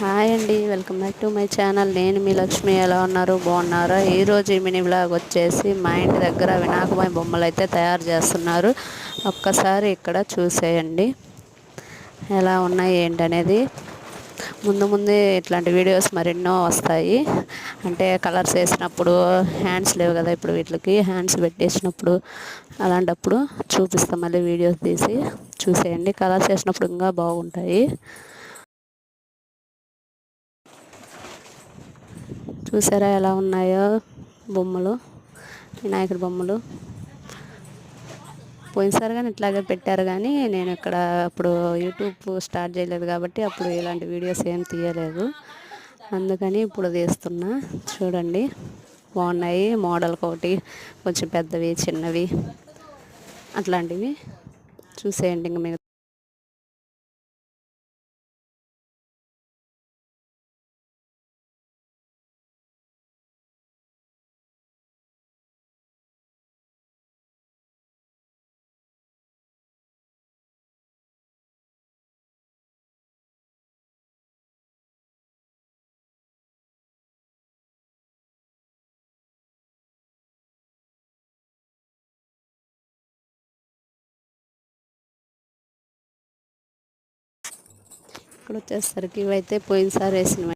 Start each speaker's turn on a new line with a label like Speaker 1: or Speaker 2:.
Speaker 1: Hi అండి welcome back to my channel. నేను మీ లక్ష్మి. ఎలా ఉన్నారు? బాగున్నారా? ఈరోజు ఈ మినీ బ్లాగ్ వచ్చేసి మా ఇంటి దగ్గర వినాయకమయ బొమ్మలు అయితే తయారు చేస్తున్నారు. ఒక్కసారి ఇక్కడ చూసేయండి. ఎలా ఉన్నాయి ఏంటనేది? ముందు ముందే ఇట్లాంటి వీడియోస్ మరెన్నో వస్తాయి. అంటే కలర్స్ వేసినప్పుడు హ్యాండ్స్ లేవు కదా ఇప్పుడు వీటికి. హ్యాండ్స్ పెట్టేసినప్పుడు అలాంటప్పుడు చూపిస్తాం మళ్ళీ వీడియోస్ తీసి చూసేయండి. కలర్స్ వేసినప్పుడు ఇంకా బాగుంటాయి. చూసారా ఎలా ఉన్నాయో బొమ్మలు వినాయకుడి బొమ్మలు. పోయినసారి కానీ ఇట్లాగే పెట్టారు కానీ నేను ఇక్కడ అప్పుడు యూట్యూబ్ స్టార్ట్ చేయలేదు కాబట్టి అప్పుడు ఇలాంటి వీడియోస్ ఏం తీయలేదు. అందుకని ఇప్పుడు తీస్తున్నా. చూడండి బాగున్నాయి. మోడల్ ఒకటి కొంచెం పెద్దవి చిన్నవి అట్లాంటివి. చూసేయండి ఇంక మీరు ఇక్కడ వచ్చేసరికి ఇవైతే పోయినసారి వేసినవి.